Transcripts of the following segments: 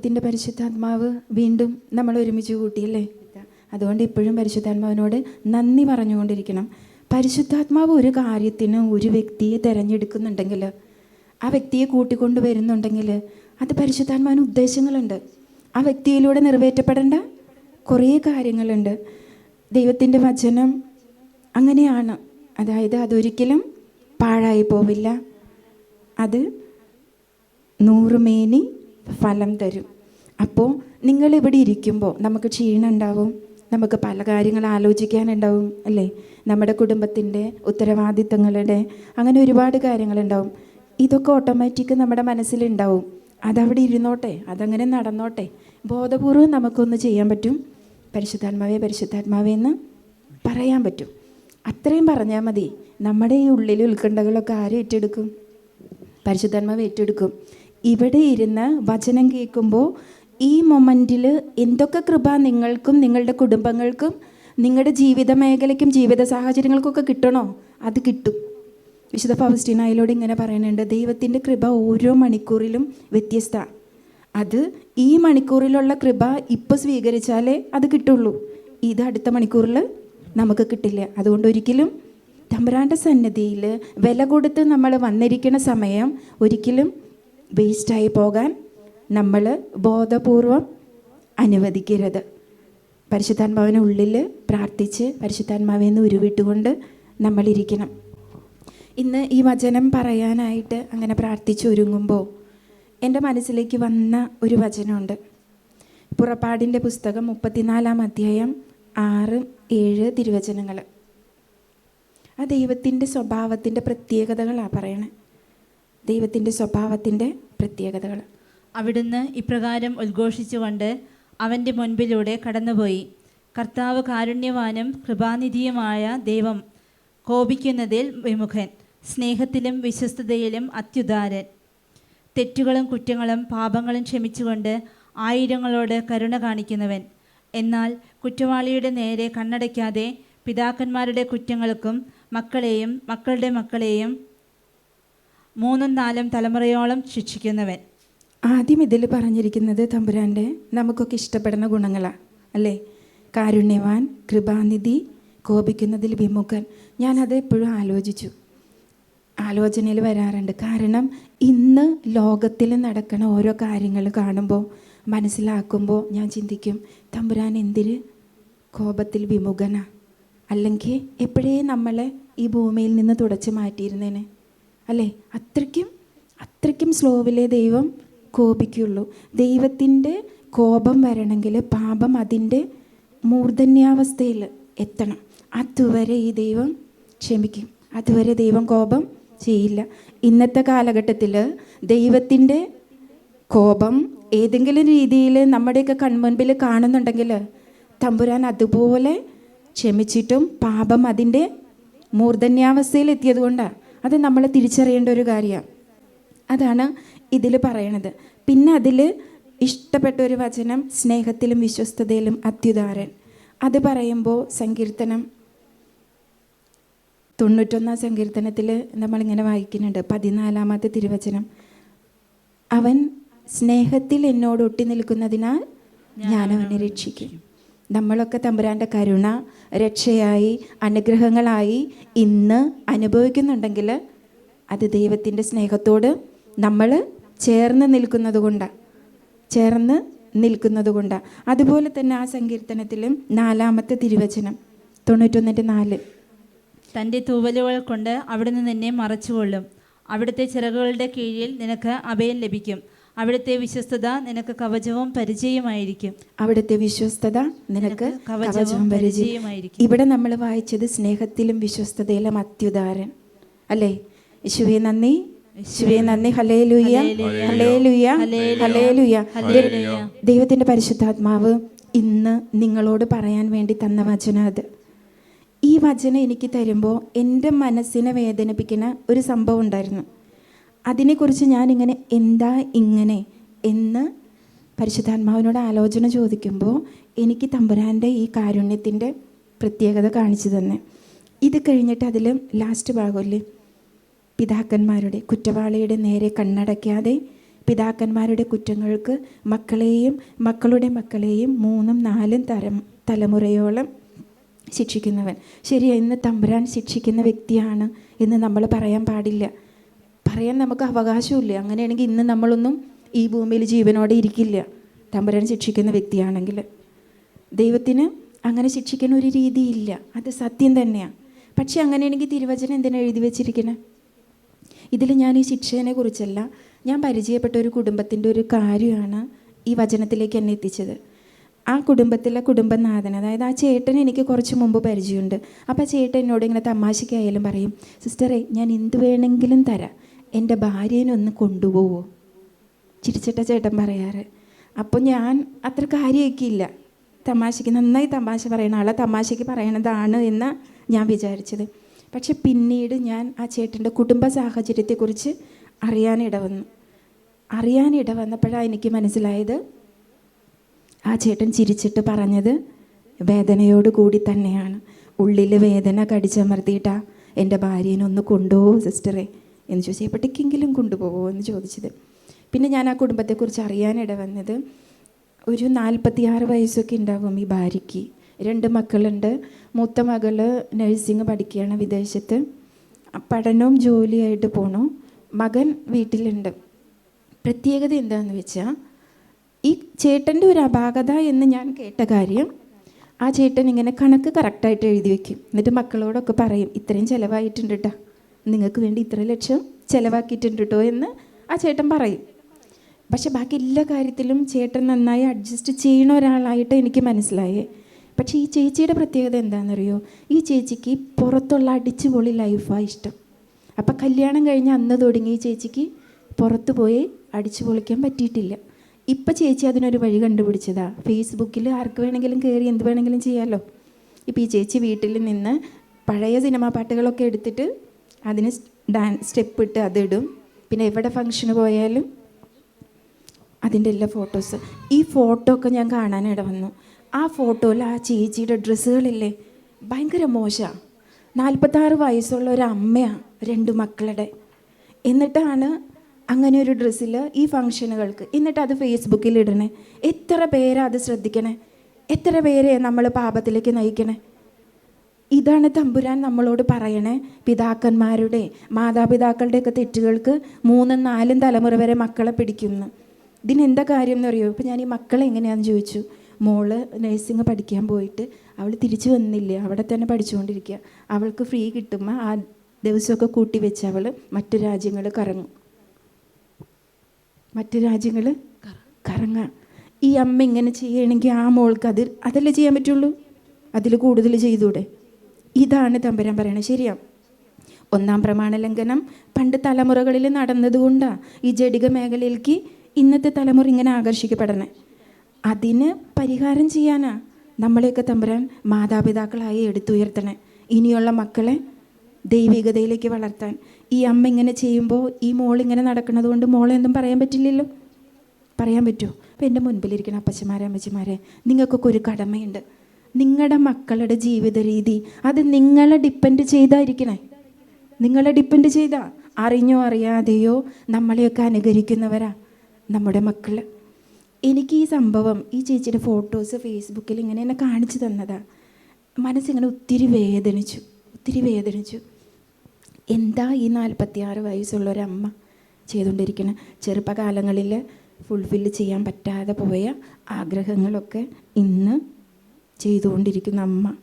ദൈവത്തിന്റെ പരിശുദ്ധാത്മാവ് വീണ്ടും നമ്മൾ ഒരുമിച്ച് കൂട്ടിയല്ലേ? അതുകൊണ്ട് ഇപ്പോഴും പരിശുദ്ധാത്മാവിനോട് നന്ദി പറഞ്ഞുകൊണ്ടിരിക്കണം. പരിശുദ്ധാത്മാവ് ഒരു കാര്യത്തിന് ഒരു വ്യക്തിയെ തിരഞ്ഞെടുക്കുന്നുണ്ടെങ്കിൽ ആ വ്യക്തിയെ കൂട്ടിക്കൊണ്ട് വരുന്നുണ്ടെങ്കിൽ അത് പരിശുദ്ധാത്മാവിന് ഉദ്ദേശങ്ങളുണ്ട്. ആ വ്യക്തിയിലൂടെ നിറവേറ്റപ്പെടേണ്ട കുറേ കാര്യങ്ങളുണ്ട്. ദൈവത്തിന്റെ വചനം അങ്ങനെയാണ്. അതായത് അതൊരിക്കലും പാഴായി പോവില്ല. അത് നൂറുമേനി ഫലം തരും. അപ്പോൾ നിങ്ങൾ ഇവിടെ ഇരിക്കുമ്പോൾ നമുക്ക് ക്ഷീണമുണ്ടാവും നമുക്ക് പല കാര്യങ്ങൾ ആലോചിക്കാനുണ്ടാവും അല്ലേ? നമ്മുടെ കുടുംബത്തിന്റെ ഉത്തരവാദിത്തങ്ങളുടെ അങ്ങനെ ഒരുപാട് കാര്യങ്ങളുണ്ടാവും. ഇതൊക്കെ ഓട്ടോമാറ്റിക് നമ്മുടെ മനസ്സിലുണ്ടാവും. അതവിടെ ഇരുന്നോട്ടെ അതങ്ങനെ നടന്നോട്ടെ. ബോധപൂർവം നമുക്കൊന്ന് ചെയ്യാൻ പറ്റും. പരിശുദ്ധാത്മാവേ പരിശുദ്ധാത്മാവേ എന്ന് പറയാൻ പറ്റും. അത്രയും പറഞ്ഞാൽ മതി. നമ്മുടെ ഈ ഉള്ളിൽ ഉത്കണ്ഠകളൊക്കെ ആരും ഏറ്റെടുക്കും? പരിശുദ്ധാത്മാവ് ഏറ്റെടുക്കും. ഇവിടെ ഇരുന്ന് വചനം കേൾക്കുമ്പോൾ ഈ മൊമെന്റിൽ എന്തൊക്കെ കൃപ നിങ്ങൾക്കും നിങ്ങളുടെ കുടുംബങ്ങൾക്കും നിങ്ങളുടെ ജീവിത മേഖലയ്ക്കും ജീവിത സാഹചര്യങ്ങൾക്കൊക്കെ കിട്ടണോ? അത് കിട്ടും. വിശുദ്ധ ഫൗസ്റ്റീനായിലൂടെ ഇങ്ങനെ പറയുന്നുണ്ട് ദൈവത്തിന്റെ കൃപ ഓരോ മണിക്കൂറിലും വ്യത്യസ്ത. അത് ഈ മണിക്കൂറിലുള്ള കൃപ ഇപ്പോൾ സ്വീകരിച്ചാലേ അത് കിട്ടുള്ളൂ. ഇത് അടുത്ത മണിക്കൂറിൽ നമുക്ക് കിട്ടില്ല. അതുകൊണ്ട് ഒരിക്കലും തമ്പുരാന്റെ സന്നദ്ധിയിൽ വില കൊടുത്ത് നമ്മൾ വന്നിരിക്കുന്ന സമയം ഒരിക്കലും വേസ്റ്റായി പോകാൻ നമ്മൾ ബോധപൂർവം അനുവദിക്കരുത്. പരിശുദ്ധാത്മാവിന് ഉള്ളിൽ പ്രാർത്ഥിച്ച് പരിശുദ്ധാത്മാവിന്ന് ഉരുവിട്ടുകൊണ്ട് നമ്മളിരിക്കണം ഇന്ന് ഈ വചനം പറയാനായിട്ട് അങ്ങനെ പ്രാർത്ഥിച്ച് ഒരുങ്ങുമ്പോൾ എന്റെ മനസ്സിലേക്ക് വന്ന ഒരു വചനമുണ്ട്. പുറപ്പാടിന്റെ പുസ്തകം മുപ്പത്തിനാലാം അധ്യായം ആറ് ഏഴ് തിരുവചനങ്ങൾ. ആ ദൈവത്തിന്റെ സ്വഭാവത്തിന്റെ പ്രത്യേകതകളാണ് പറയണേ. ദൈവത്തിന്റെ സ്വഭാവത്തിന്റെ പ്രത്യേകതകൾ. അവിടുന്ന് ഇപ്രകാരം ഉദ്ഘോഷിച്ചുകൊണ്ട് അവന്റെ മുൻപിലൂടെ കടന്നുപോയി. കർത്താവ് കാരുണ്യവാനും കൃപാനിധിയുമായ ദൈവം കോപിക്കുന്നതിൽ വിമുഖൻ സ്നേഹത്തിലും വിശ്വസ്തതയിലും അത്യുദാരൻ. തെറ്റുകളും കുറ്റങ്ങളും പാപങ്ങളും ക്ഷമിച്ചുകൊണ്ട് ആയിരങ്ങളോട് കരുണ കാണിക്കുന്നവൻ. എന്നാൽ കുറ്റവാളിയുടെ നേരെ കണ്ണടയ്ക്കാതെ പിതാക്കന്മാരുടെ കുറ്റങ്ങൾക്കും മക്കളെയും മക്കളുടെ മക്കളെയും മൂന്നും നാലും തലമുറയോളം ശിക്ഷിക്കുന്നവൻ. ആദ്യം ഇതിൽ പറഞ്ഞിരിക്കുന്നത് തമ്പുരാന്റെ നമുക്കൊക്കെ ഇഷ്ടപ്പെടുന്ന ഗുണങ്ങളാണ് അല്ലേ? കാരുണ്യവാൻ കൃപാനിധി കോപിക്കുന്നതിൽ വിമുഖൻ. ഞാനത് എപ്പോഴും ആലോചിച്ചു. ആലോചനയിൽ വരാറുണ്ട്. കാരണം ഇന്ന് ലോകത്തിൽ നടക്കുന്ന ഓരോ കാര്യങ്ങൾ കാണുമ്പോൾ മനസ്സിലാക്കുമ്പോൾ ഞാൻ ചിന്തിക്കും തമ്പുരാൻ എന്തിന് കോപത്തിൽ വിമുഖനാ? അല്ലെങ്കിൽ എപ്പോഴേ നമ്മളെ ഈ ഭൂമിയിൽ നിന്ന് തുടച്ച് മാറ്റിയിരുന്നേനെ? അല്ലേ? അത്രയ്ക്കും അത്രയ്ക്കും സ്ലോവിലെ ദൈവം കോപിക്കുള്ളൂ ദൈവത്തിന്റെ കോപം വരണമെങ്കിൽ പാപം അതിന്റെ മൂർധന്യാവസ്ഥയിൽ എത്തണം. അതുവരെ ഈ ദൈവം ക്ഷമിക്കും. അതുവരെ ദൈവം കോപം ചെയ്യില്ല. ഇന്നത്തെ കാലഘട്ടത്തിൽ ദൈവത്തിന്റെ കോപം ഏതെങ്കിലും രീതിയിൽ നമ്മുടെയൊക്കെ കൺമുൻപിൽ കാണുന്നുണ്ടെങ്കിൽ തമ്പുരാൻ അതുപോലെ ക്ഷമിച്ചിട്ടും പാപം അതിന്റെ മൂർധന്യാവസ്ഥയിൽ എത്തിയത് കൊണ്ടാണ് അത് നമ്മൾ തിരിച്ചറിയേണ്ട ഒരു കാര്യമാണ്. അതാണ് ഇതിൽ പറയണത്. പിന്നെ അതിൽ ഇഷ്ടപ്പെട്ട ഒരു വചനം സ്നേഹത്തിലും വിശ്വസ്തതയിലും അത്യുദാരൻ അത് പറയുമ്പോൾ സങ്കീർത്തനം തൊണ്ണൂറ്റൊന്നാം സങ്കീർത്തനത്തിൽ നമ്മളിങ്ങനെ വായിക്കുന്നുണ്ട്. പതിനാലാമത്തെ തിരുവചനം. അവൻ സ്നേഹത്തിൽ എന്നോട് ഒട്ടി നിൽക്കുന്നതിനാൽ ഞാൻ അവനെ രക്ഷിക്കും. നമ്മളൊക്കെ തമ്പുരാന്റെ കരുണ രക്ഷയായി അനുഗ്രഹങ്ങളായി ഇന്ന് അനുഭവിക്കുന്നുണ്ടെങ്കിൽ അത് ദൈവത്തിന്റെ സ്നേഹത്തോട് നമ്മൾ ചേർന്ന് നിൽക്കുന്നത് കൊണ്ടാണ് ചേർന്ന് നിൽക്കുന്നത് കൊണ്ടാണ് അതുപോലെ തന്നെ ആ സങ്കീർത്തനത്തിലും നാലാമത്തെ തിരുവചനം തൊണ്ണൂറ്റൊന്നിന്റെ നാല്. തന്റെ തൂവലുകൾ കൊണ്ട് അവിടുന്ന് നിന്നെ മറച്ചുകൊള്ളും. അവിടുത്തെ ചിറകുകളുടെ കീഴിൽ നിനക്ക് അഭയം ലഭിക്കും. അവിടുത്തെ വിശ്വസ്തത നിനക്ക് കവചവും പരിചയമായിരിക്കും അവിടുത്തെ വിശ്വസ്തത നിനക്ക് കവചവും കവചവും പരിചയം പരിചയമായിരിക്കും ഇവിടെ നമ്മൾ വായിച്ചത് സ്നേഹത്തിലും വിശ്വസ്തതയിലും അത്യുദാരൻ അല്ലേ? യേശുവേ നന്ദി. ലുയ്യ പരിശുദ്ധാത്മാവ് ഇന്ന് നിങ്ങളോട് പറയാൻ വേണ്ടി തന്ന വചന അത്. ഈ വചനം എനിക്ക് തരുമ്പോൾ എന്റെ മനസ്സിനെ വേദനിപ്പിക്കുന്ന ഒരു സംഭവം ഉണ്ടായിരുന്നു. അതിനെക്കുറിച്ച് ഞാൻ ഇങ്ങനെ എന്താ ഇങ്ങനെ എന്ന് പരിശുദ്ധാത്മാവിനോട് ആലോചന ചോദിക്കുമ്പോൾ എനിക്ക് തമ്പുരാന്റെ ഈ കാരുണ്യത്തിന്റെ പ്രത്യേകത കാണിച്ചു തന്നെ. ഇത് കഴിഞ്ഞിട്ട് അതിൽ ലാസ്റ്റ് ഭാഗമല്ലേ? പിതാക്കന്മാരുടെ കുറ്റവാളിയുടെ നേരെ കണ്ണടയ്ക്കാതെ പിതാക്കന്മാരുടെ കുറ്റങ്ങൾക്ക് മക്കളെയും മക്കളുടെ മക്കളെയും മൂന്നും നാലും തരം തലമുറയോളം ശിക്ഷിക്കുന്നവൻ. ശരിയാ ഇന്ന് തമ്പുരാൻ ശിക്ഷിക്കുന്ന വ്യക്തിയാണ് എന്ന് നമ്മൾ പറയാൻ പാടില്ല. പറയാൻ നമുക്ക് അവകാശമില്ല അങ്ങനെയാണെങ്കിൽ ഇന്ന് നമ്മളൊന്നും ഈ ഭൂമിയിൽ ജീവനോടെ ഇരിക്കില്ല. തമ്പുരാൻ ശിക്ഷിക്കുന്ന വ്യക്തിയാണെങ്കിൽ. ദൈവത്തിന് അങ്ങനെ ശിക്ഷിക്കുന്ന ഒരു രീതിയില്ല. അത് സത്യം തന്നെയാണ് പക്ഷേ അങ്ങനെയാണെങ്കിൽ തിരുവചനം എന്തിനാണ് എഴുതി വെച്ചിരിക്കണേ? ഇതിൽ ഞാൻ ഈ ശിക്ഷേനെ കുറിച്ചല്ല ഞാൻ പരിചയപ്പെട്ട ഒരു കുടുംബത്തിന്റെ ഒരു കാര്യമാണ് ഈ വചനത്തിലേക്ക് എന്നെ എത്തിച്ചത്. ആ കുടുംബത്തിലെ കുടുംബനാഥൻ അതായത് ആ ചേട്ടൻ എനിക്ക് കുറച്ച് മുമ്പ് പരിചയമുണ്ട്. അപ്പോൾ ചേട്ടൻ എന്നോട് ഇങ്ങനെ തമാശയ്ക്കായാലും പറയും സിസ്റ്ററെ ഞാൻ എന്ത് വേണമെങ്കിലും തരാം. എന്റെ ഭാര്യേനെ ഒന്ന് കൊണ്ടുപോവോ? ചിരിച്ചിട്ട ചേട്ടൻ പറയാറ്. അപ്പോൾ ഞാൻ അത്ര കാര്യമാക്കിയില്ല. തമാശയ്ക്ക് നന്നായി തമാശ പറയണ ആളെ തമാശയ്ക്ക് പറയണതാണ് എന്ന് ഞാൻ വിചാരിച്ചത്. പക്ഷെ പിന്നീട് ഞാൻ ആ ചേട്ടന്റെ കുടുംബ സാഹചര്യത്തെക്കുറിച്ച് അറിയാനിട വന്നു അറിയാനിട വന്നപ്പോഴാണ് എനിക്ക് മനസ്സിലായത് ആ ചേട്ടൻ ചിരിച്ചിട്ട് പറഞ്ഞത് വേദനയോട് കൂടി തന്നെയാണ്. ഉള്ളിൽ വേദന കടിച്ചമർത്തിയിട്ടാ എന്റെ ഭാര്യേനെ ഒന്ന് കൊണ്ടുപോകും സിസ്റ്ററെ എന്ന് ചോദിച്ചു. എപ്പോഴത്തേക്കെങ്കിലും കൊണ്ടുപോകുമോ എന്ന് ചോദിച്ചത്. പിന്നെ ഞാൻ ആ കുടുംബത്തെക്കുറിച്ച് അറിയാനിട വന്നത് ഒരു നാൽപ്പത്തിയാറ് വയസ്സൊക്കെ ഉണ്ടാവും ഈ ഭാര്യയ്ക്ക്. രണ്ട് മക്കളുണ്ട്. മൂത്ത മകൾ നഴ്സിംഗ് പഠിക്കുകയാണ് വിദേശത്ത്. പഠനവും ജോലിയായിട്ട് പോണു. മകൻ വീട്ടിലുണ്ട്. പ്രത്യേകത എന്താണെന്ന് വെച്ചാൽ ഈ ചേട്ടന്റെ ഒരു അപാകത എന്ന് ഞാൻ കേട്ട കാര്യം ആ ചേട്ടൻ ഇങ്ങനെ കണക്ക് കറക്റ്റായിട്ട് എഴുതി വെക്കും. എന്നിട്ട് മക്കളോടൊക്കെ പറയും ഇത്രയും ചിലവായിട്ടുണ്ട് കേട്ടോ നിങ്ങൾക്ക് വേണ്ടി ഇത്ര ലക്ഷം ചിലവാക്കിയിട്ടുണ്ട് കേട്ടോ എന്ന് ആ ചേട്ടൻ പറയും. പക്ഷെ ബാക്കി എല്ലാ കാര്യത്തിലും ചേട്ടൻ നന്നായി അഡ്ജസ്റ്റ് ചെയ്യണ ഒരാളായിട്ട് എനിക്ക് മനസ്സിലായേ. പക്ഷേ ഈ ചേച്ചിയുടെ പ്രത്യേകത എന്താണെന്നറിയോ? ഈ ചേച്ചിക്ക് പുറത്തുള്ള അടിച്ചുപൊളി ലൈഫാണ് ഇഷ്ടം. അപ്പം കല്യാണം കഴിഞ്ഞ് അന്ന് തുടങ്ങി ഈ ചേച്ചിക്ക് പുറത്ത് പോയി അടിച്ചു പൊളിക്കാൻ പറ്റിയിട്ടില്ല. ഇപ്പം ചേച്ചി അതിനൊരു വഴി കണ്ടുപിടിച്ചതാ. ഫേസ്ബുക്കിൽ ആർക്ക് വേണമെങ്കിലും കയറി എന്ത് വേണമെങ്കിലും ചെയ്യാമല്ലോ ഇപ്പം ഈ ചേച്ചി വീട്ടിൽ നിന്ന് പഴയ സിനിമാ പാട്ടുകളൊക്കെ എടുത്തിട്ട് അതിന് ഡാൻസ് സ്റ്റെപ്പ് ഇട്ട് അതിടും. പിന്നെ എവിടെ ഫങ്ഷന് പോയാലും അതിന്റെ എല്ലാ ഫോട്ടോസ് ഈ ഫോട്ടോ ഒക്കെ ഞാൻ കാണാനിട വന്നു. ആ ഫോട്ടോയിൽ ആ ചേച്ചിയുടെ ഡ്രസ്സുകളില്ലേ? ഭയങ്കര മോശമാണ് നാൽപ്പത്താറ് വയസ്സുള്ള ഒരു അമ്മയാണ് രണ്ട് മക്കളുടെ. എന്നിട്ടാണ് അങ്ങനെ ഒരു ഡ്രസ്സിൽ ഈ ഫങ്ഷനുകൾക്ക് എന്നിട്ട് അത് ഫേസ്ബുക്കിൽ ഇടണേ. എത്ര പേരാ അത് ശ്രദ്ധിക്കണേ? എത്ര പേരെ നമ്മൾ പാപത്തിലേക്ക് നയിക്കണേ? ഇതാണ് തമ്പുരാൻ നമ്മളോട് പറയണേ. പിതാക്കന്മാരുടെ മാതാപിതാക്കളുടെയൊക്കെ തെറ്റുകൾക്ക് മൂന്നും നാലും തലമുറ വരെ മക്കളെ പിടിക്കുന്നു. ഇതിനെന്താ കാര്യം എന്ന് അറിയോ? ഇപ്പം ഞാൻ ഈ മക്കളെ എങ്ങനെയാണെന്ന് ചോദിച്ചു. മോൾ നഴ്സിംഗ് പഠിക്കാൻ പോയിട്ട് അവൾ തിരിച്ചു വന്നില്ല? അവിടെ തന്നെ പഠിച്ചുകൊണ്ടിരിക്കുക അവൾക്ക് ഫ്രീ കിട്ടുമ്പോൾ ആ ദിവസമൊക്കെ കൂട്ടി വെച്ച് അവൾ മറ്റു രാജ്യങ്ങൾ കറങ്ങും. മറ്റു രാജ്യങ്ങൾ കറങ്ങാം. ഈ അമ്മ ഇങ്ങനെ ചെയ്യണമെങ്കിൽ ആ മോൾക്ക് അത് അതല്ലേ ചെയ്യാൻ പറ്റുള്ളൂ? അതിൽ കൂടുതൽ ചെയ്തൂടെ? ഇതാണ് തമ്പരാൻ പറയണത്. ശരിയാ? ഒന്നാം പ്രമാണ ലംഘനം പണ്ട് തലമുറകളിൽ നടന്നതുകൊണ്ടാണ് ഈ ജടിക മേഖലയിലേക്ക് ഇന്നത്തെ തലമുറ ഇങ്ങനെ ആകർഷിക്കപ്പെടണേ. അതിന് പരിഹാരം ചെയ്യാനാ നമ്മളെയൊക്കെ തമ്പുരാൻ മാതാപിതാക്കളായി എടുത്തുയർത്തണേ. ഇനിയുള്ള മക്കളെ ദൈവികതയിലേക്ക് വളർത്താൻ. ഈ അമ്മ ഇങ്ങനെ ചെയ്യുമ്പോൾ ഈ മോൾ ഇങ്ങനെ നടക്കുന്നത് കൊണ്ട് മോളെ എന്തും പറയാൻ പറ്റില്ലല്ലോ? പറയാൻ പറ്റുമോ? അപ്പം എന്റെ മുൻപിലിരിക്കുന്ന അപ്പച്ചമാരെ അമ്മച്ചിമാരെ നിങ്ങൾക്കൊക്കെ ഒരു കടമയുണ്ട്. നിങ്ങളുടെ മക്കളുടെ ജീവിത രീതി അത് നിങ്ങളെ ഡിപ്പെൻഡ് ചെയ്തായിരിക്കണേ. നിങ്ങളെ ഡിപ്പെൻഡ് ചെയ്താ. അറിഞ്ഞോ അറിയാതെയോ നമ്മളെയൊക്കെ അനുകരിക്കുന്നവരാ നമ്മുടെ മക്കൾ എനിക്ക് ഈ സംഭവം ഈ ചേച്ചിയുടെ ഫോട്ടോസ് ഫേസ്ബുക്കിൽ ഇങ്ങനെ എന്നെ കാണിച്ചു തന്നതാ. മനസ്സിങ്ങനെ ഒത്തിരി വേദനിച്ചു ഒത്തിരി വേദനിച്ചു. എന്താ ഈ നാൽപ്പത്തിയാറ് വയസ്സുള്ള ഒരമ്മ ചെയ്തുകൊണ്ടിരിക്കുന്നത് ചെറുപ്പകാലങ്ങളിൽ ഫുൾഫില്ല് ചെയ്യാൻ പറ്റാതെ പോയ ആഗ്രഹങ്ങളൊക്കെ ഇന്ന് ചെയ്തുകൊണ്ടിരിക്കുന്ന അമ്മ.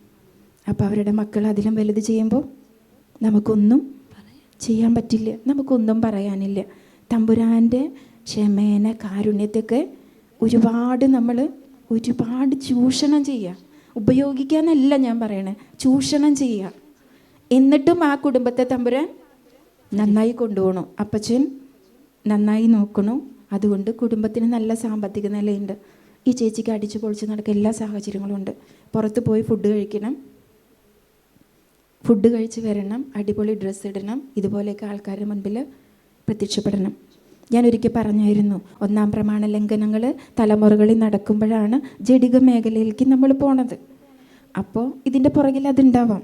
അപ്പോൾ അവരുടെ മക്കൾ അതിലും വലുത് ചെയ്യുമ്പോൾ നമുക്കൊന്നും ചെയ്യാൻ പറ്റില്ല നമുക്കൊന്നും പറയാനില്ല. തമ്പുരാന്റെ ക്ഷമേന കാരുണ്യത്തൊക്കെ ഒരുപാട് നമ്മൾ ഒരുപാട് ചൂഷണം ചെയ്യുക. ഉപയോഗിക്കാനല്ല ഞാൻ പറയണേ. ചൂഷണം ചെയ്യുക. എന്നിട്ടും ആ കുടുംബത്തെ തമ്പുരാൻ നന്നായി കൊണ്ടുപോകണം. അപ്പച്ചൻ നന്നായി നോക്കണം. അതുകൊണ്ട് കുടുംബത്തിന് നല്ല സാമ്പത്തിക നിലയുണ്ട്. ഈ ചേച്ചിക്ക് അടിച്ചു പൊളിച്ച് നടക്കുക എല്ലാ സാഹചര്യങ്ങളും ഉണ്ട്. പുറത്ത് പോയി ഫുഡ് കഴിക്കണം. ഫുഡ് കഴിച്ച് വരണം. അടിപൊളി ഡ്രസ്സ് ഇടണം. ഇതുപോലെയൊക്കെ ആൾക്കാരുടെ മുൻപിൽ പ്രത്യക്ഷപ്പെടണം. ഞാൻ ഒരിക്കൽ പറഞ്ഞായിരുന്നു ഒന്നാം പ്രമാണ ലംഘനങ്ങൾ തലമുറകളിൽ നടക്കുമ്പോഴാണ് ജടിക മേഖലയിലേക്ക് നമ്മൾ പോണത്. അപ്പോൾ ഇതിന്റെ പുറകിൽ അതുണ്ടാവാം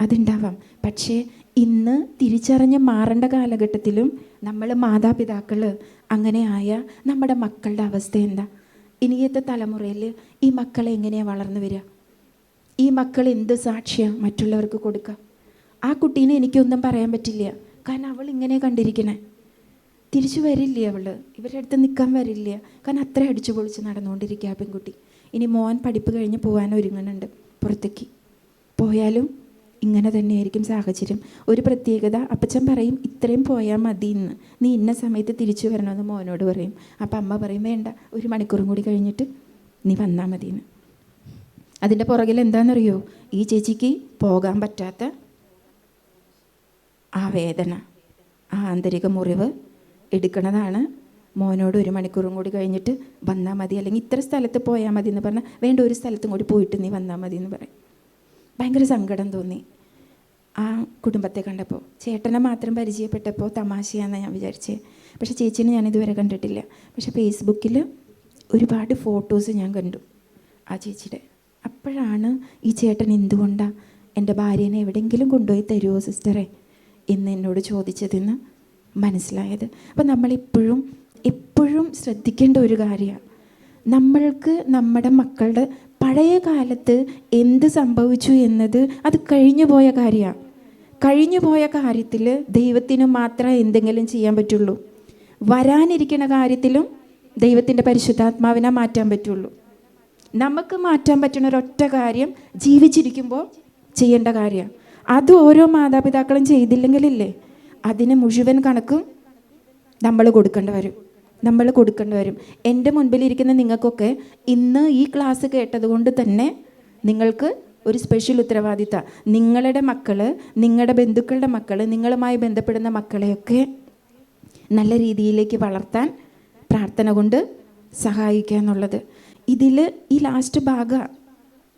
അതുണ്ടാവാം. പക്ഷേ ഇന്ന് തിരിച്ചറിഞ്ഞ് മാറേണ്ട കാലഘട്ടത്തിലും നമ്മൾ മാതാപിതാക്കൾ അങ്ങനെ ആയ നമ്മുടെ മക്കളുടെ അവസ്ഥ എന്താ? ഇനിയത്തെ തലമുറയിൽ ഈ മക്കളെ എങ്ങനെയാണ് വളർന്നു വരിക? ഈ മക്കൾ എന്ത് സാക്ഷിയാണ് മറ്റുള്ളവർക്ക് കൊടുക്കുക ആ കുട്ടീനെ എനിക്കൊന്നും പറയാൻ പറ്റില്ല. കാരണം അവൾ ഇങ്ങനെ കണ്ടിരിക്കണേ. തിരിച്ചു വരില്ല അവൾ ഇവരുടെ അടുത്ത് നിൽക്കാൻ വരില്ല? കാരണം അത്ര അടിച്ചു പൊളിച്ച് നടന്നുകൊണ്ടിരിക്കുക ആ പെൺകുട്ടി. ഇനി മോൻ പഠിപ്പ് കഴിഞ്ഞ് പോകാൻ ഒരുങ്ങുന്നുണ്ട് പുറത്തേക്ക്. പോയാലും ഇങ്ങനെ തന്നെയായിരിക്കും സാഹചര്യം. ഒരു പ്രത്യേകത അപ്പച്ചൻ പറയും ഇത്രയും പോയാൽ മതി ഇന്ന്. നീ ഇന്ന സമയത്ത് തിരിച്ചു വരണമെന്ന് മോനോട് പറയും. അപ്പം അമ്മ പറയും വേണ്ട ഒരു മണിക്കൂറും കൂടി കഴിഞ്ഞിട്ട് നീ വന്നാൽ മതി എന്ന് അതിന്റെ പുറകിൽ എന്താണെന്നറിയോ? ഈ ചേച്ചിക്ക് പോകാൻ പറ്റാത്ത ആ വേദന ആ ആന്തരിക മുറിവ് എടുക്കണതാണ്. മോനോട് ഒരു മണിക്കൂറും കൂടി കഴിഞ്ഞിട്ട് വന്നാൽ മതി. അല്ലെങ്കിൽ ഇത്ര സ്ഥലത്ത് പോയാൽ മതി എന്ന് പറഞ്ഞാൽ വേണ്ട ഒരു സ്ഥലത്തും കൂടി പോയിട്ട് നീ വന്നാൽ മതി എന്ന് പറയും. ഭയങ്കര സങ്കടം തോന്നി. ആ കുടുംബത്തെ കണ്ടപ്പോൾ ചേട്ടനെ മാത്രം പരിചയപ്പെട്ടപ്പോൾ തമാശയാണെന്ന് ഞാൻ വിചാരിച്ചേ. പക്ഷേ ചേച്ചീനെ ഞാൻ ഇതുവരെ കണ്ടിട്ടില്ല. പക്ഷേ ഫേസ്ബുക്കിൽ ഒരുപാട് ഫോട്ടോസ് ഞാൻ കണ്ടു ആ ചേച്ചിയുടെ. അപ്പോഴാണ് ഈ ചേട്ടൻ എന്തുകൊണ്ടാണ് എന്റെ ഭാര്യനെ എവിടെയെങ്കിലും കൊണ്ടുപോയി തരുമോ സിസ്റ്ററെ എന്ന് എന്നോട് ചോദിച്ചതെന്ന് മനസ്സിലായത്. അപ്പം നമ്മളിപ്പോഴും എപ്പോഴും ശ്രദ്ധിക്കേണ്ട ഒരു കാര്യമാണ് നമ്മൾക്ക് നമ്മുടെ മക്കളുടെ പഴയ കാലത്ത് എന്ത് സംഭവിച്ചു എന്നത് അത് കഴിഞ്ഞു പോയ കാര്യമാണ് കഴിഞ്ഞു പോയ കാര്യത്തിൽ ദൈവത്തിന് മാത്രമേ എന്തെങ്കിലും ചെയ്യാൻ പറ്റുള്ളൂ. വരാനിരിക്കുന്ന കാര്യത്തിലും ദൈവത്തിന്റെ പരിശുദ്ധാത്മാവിനെ മാറ്റാൻ പറ്റുള്ളൂ. നമുക്ക് മാറ്റാൻ പറ്റുന്ന ഒരൊറ്റ കാര്യം ജീവിച്ചിരിക്കുമ്പോൾ ചെയ്യേണ്ട കാര്യമാണ് അത് ഓരോ മാതാപിതാക്കളും ചെയ്തില്ലെങ്കിലില്ലേ? അതിന് മുഴുവൻ കണക്കും നമ്മൾ കൊടുക്കേണ്ടി വരും. നമ്മൾ കൊടുക്കേണ്ടി വരും. എന്റെ മുൻപിലിരിക്കുന്ന നിങ്ങൾക്കൊക്കെ ഇന്ന് ഈ ക്ലാസ് കേട്ടതുകൊണ്ട് തന്നെ നിങ്ങൾക്ക് ഒരു സ്പെഷ്യൽ ഉത്തരവാദിത്ത നിങ്ങളുടെ മക്കൾ നിങ്ങളുടെ ബന്ധുക്കളുടെ മക്കൾ നിങ്ങളുമായി ബന്ധപ്പെടുന്ന മക്കളെയൊക്കെ നല്ല രീതിയിലേക്ക് വളർത്താൻ പ്രാർത്ഥന കൊണ്ട് സഹായിക്കുക എന്നുള്ളത്. ഇതിൽ ഈ ലാസ്റ്റ് ഭാഗ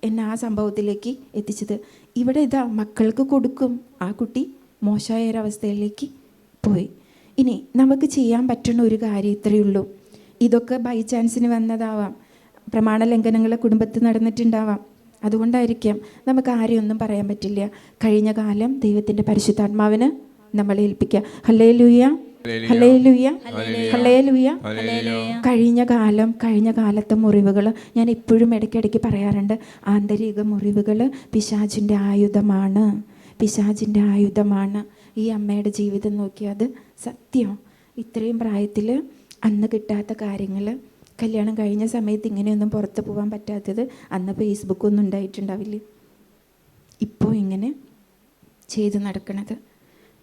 എന്നെ ആ സംഭവത്തിലേക്ക് എത്തിച്ചത്. ഇവിടെ ഇതാ മക്കൾക്ക് കൊടുക്കും ആ കുട്ടി. മോശമായ ഒരവസ്ഥയിലേക്ക് പോയി. ഇനി നമുക്ക് ചെയ്യാൻ പറ്റുന്ന ഒരു കാര്യം ഇത്രയേ ഉള്ളൂ. ഇതൊക്കെ ബൈ ചാൻസിന് വന്നതാവാം. പ്രമാണ ലംഘനങ്ങൾ കുടുംബത്തിൽ നടന്നിട്ടുണ്ടാവാം. അതുകൊണ്ടായിരിക്കാം നമുക്ക് ആരെയൊന്നും പറയാൻ പറ്റില്ല. കഴിഞ്ഞ കാലം ദൈവത്തിന്റെ പരിശുദ്ധാത്മാവിന് നമ്മളെ ഏൽപ്പിക്കുക. ഹല്ലേ ലൂയ ഹല്ലേ ലൂയ ഹല്ലേ ലൂയ കഴിഞ്ഞ കാലം കഴിഞ്ഞ കാലത്തെ മുറിവുകൾ ഞാൻ ഇപ്പോഴും ഇടയ്ക്കിടയ്ക്ക് പറയാറുണ്ട്. ആന്തരിക മുറിവുകൾ പിശാചിന്റെ ആയുധമാണ്. പിശാചിന്റെ ആയുധമാണ് ഈ അമ്മയുടെ ജീവിതം നോക്കിയാൽ അത് സത്യം. ഇത്രയും പ്രായത്തിൽ അന്ന് കിട്ടാത്ത കാര്യങ്ങൾ കല്യാണം കഴിഞ്ഞ സമയത്ത് ഇങ്ങനെയൊന്നും പുറത്ത് പോകാൻ പറ്റാത്തത് അന്ന് ഫേസ്ബുക്കൊന്നും ഉണ്ടായിട്ടുണ്ടാവില്ല. ഇപ്പോൾ ഇങ്ങനെ ചെയ്തു നടക്കണത്.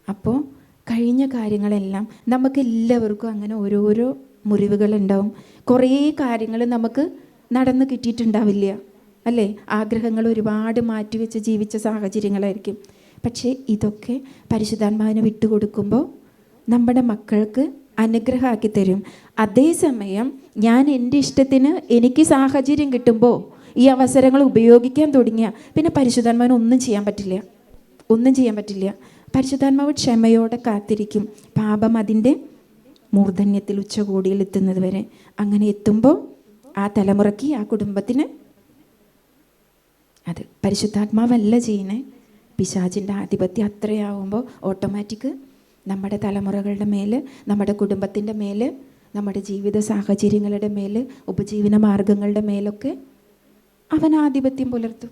അപ്പോൾ കഴിഞ്ഞ കാര്യങ്ങളെല്ലാം നമുക്ക് എല്ലാവർക്കും അങ്ങനെ ഓരോരോ മുറിവുകളുണ്ടാവും കുറേ കാര്യങ്ങൾ നമുക്ക് നടന്ന് കിട്ടിയിട്ടുണ്ടാവില്ല. അല്ലേ? ആഗ്രഹങ്ങൾ ഒരുപാട് മാറ്റിവെച്ച് ജീവിച്ച സാഹചര്യങ്ങളായിരിക്കും. പക്ഷേ ഇതൊക്കെ പരിശുദ്ധാത്മാവിനെ വിട്ടുകൊടുക്കുമ്പോൾ നമ്മുടെ മക്കൾക്ക് അനുഗ്രഹമാക്കി തരും. അതേസമയം ഞാൻ എന്റെ ഇഷ്ടത്തിന് എനിക്ക് സാഹചര്യം കിട്ടുമ്പോൾ ഈ അവസരങ്ങൾ ഉപയോഗിക്കാൻ തുടങ്ങിയ പിന്നെ പരിശുദ്ധാത്മാവിന് ഒന്നും ചെയ്യാൻ പറ്റില്ല. ഒന്നും ചെയ്യാൻ പറ്റില്ല. പരിശുദ്ധാത്മാവ് ക്ഷമയോടെ കാത്തിരിക്കും. പാപം അതിന്റെ മൂർധന്യത്തിൽ ഉച്ചകോടിയിൽ എത്തുന്നത് വരെ. അങ്ങനെ എത്തുമ്പോൾ ആ തലമുറയ്ക്ക് ആ കുടുംബത്തിന് അത് പരിശുദ്ധാത്മാവല്ല ചെയ്യുന്നത് പിശാചിന്റെ ആധിപത്യം അത്രയാവുമ്പോൾ ഓട്ടോമാറ്റിക് നമ്മുടെ തലമുറകളുടെ മേൽ നമ്മുടെ കുടുംബത്തിന്റെ മേൽ നമ്മുടെ ജീവിത സാഹചര്യങ്ങളുടെ മേൽ ഉപജീവന മാർഗങ്ങളുടെ മേലൊക്കെ അവൻ ആധിപത്യം പുലർത്തും.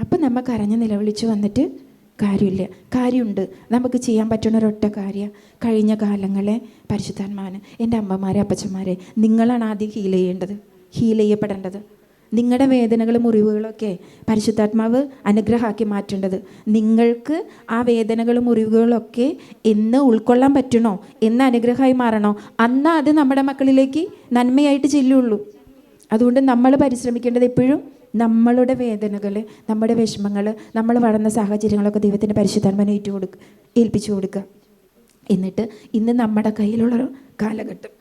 അപ്പം നമ്മൾ കരഞ്ഞ് നിലവിളിച്ച് വന്നിട്ട് കാര്യമില്ല. കാര്യമുണ്ട് നമുക്ക് ചെയ്യാൻ പറ്റുന്ന ഒരൊറ്റ കാര്യം. കഴിഞ്ഞ കാലങ്ങളെ പരിശുദ്ധാത്മാവിന് എന്റെ അമ്മമാരെ അപ്പച്ചന്മാരെ നിങ്ങളാണ് ആദ്യം ഹീൽ ചെയ്യേണ്ടത്. ഹീൽ ചെയ്യപ്പെടേണ്ടത്. നിങ്ങളുടെ വേദനകളും മുറിവുകളൊക്കെ പരിശുദ്ധാത്മാവ് അനുഗ്രഹമാക്കി മാറ്റേണ്ടത്. നിങ്ങൾക്ക് ആ വേദനകളും മുറിവുകളൊക്കെ എന്ന് ഉൾക്കൊള്ളാൻ പറ്റണോ? എന്ന് അനുഗ്രഹമായി മാറണോ? അന്ന് അത് നമ്മുടെ മക്കളിലേക്ക് നന്മയായിട്ട് ചെല്ലുള്ളൂ. അതുകൊണ്ട് നമ്മൾ പരിശ്രമിക്കേണ്ടത് എപ്പോഴും നമ്മളുടെ വേദനകൾ നമ്മുടെ വിഷമങ്ങൾ നമ്മൾ വളർന്ന സാഹചര്യങ്ങളൊക്കെ ദൈവത്തിന്റെ പരിശുദ്ധാത്മാവിനെ ഏറ്റു കൊടുക്കുക ഏൽപ്പിച്ചു കൊടുക്കുക എന്നിട്ട് ഇന്ന് നമ്മുടെ കയ്യിലുള്ള കാലഘട്ടം.